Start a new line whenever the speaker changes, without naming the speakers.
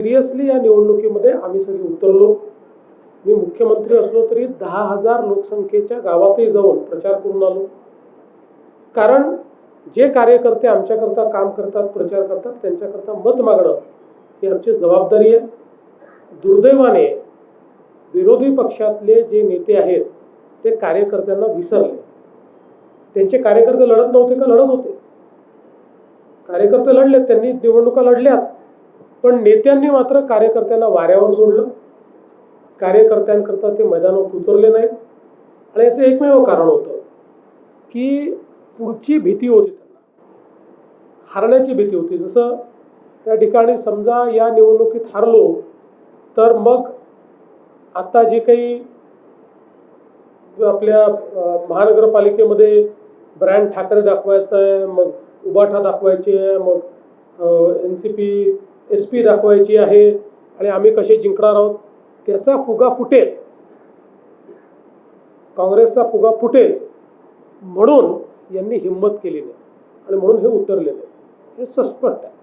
Seriously या निवडणुकीमध्ये आम्ही सगळे उतरलो. मी मुख्यमंत्री असलो तरी दहा हजार लोकसंख्येच्या गावातही जाऊन प्रचार करून आलो. कारण जे कार्यकर्ते आमच्याकरता काम करतात प्रचार करतात त्यांच्याकरता मत मागणं ही आमची जबाबदारी आहे. दुर्दैवाने विरोधी पक्षातले जे नेते आहेत ते कार्यकर्त्यांना विसरले. त्यांचे कार्यकर्ते लढत नव्हते का? लढत होते. कार्यकर्ते लढले त्यांनी निवडणुका लढल्याच. पण नेत्यांनी मात्र कार्यकर्त्यांना वाऱ्यावर सोडलं कार्यकर्त्यांकरता ते मैदानात उतरले नाहीत. आणि याचं एकमेव कारण होतं की पुढची भीती होती त्यांना. हारण्याची भीती होती. जसं त्या ठिकाणी समजा या निवडणुकीत हारलो तर मग आता जे काही आपल्या महानगरपालिकेमध्ये ब्रँड ठाकरे दाखवायचा आहे मग उबाठा दाखवायची आहे मग N C P S P दाखवायची आहे आणि आम्ही कसे जिंकणार आहोत त्याचा फुगा फुटेल. काँग्रेसचा फुगा फुटेल म्हणून यांनी हिंमत केली नाही आणि म्हणून हे उतरले नाही. हे सस्पष्ट आहे.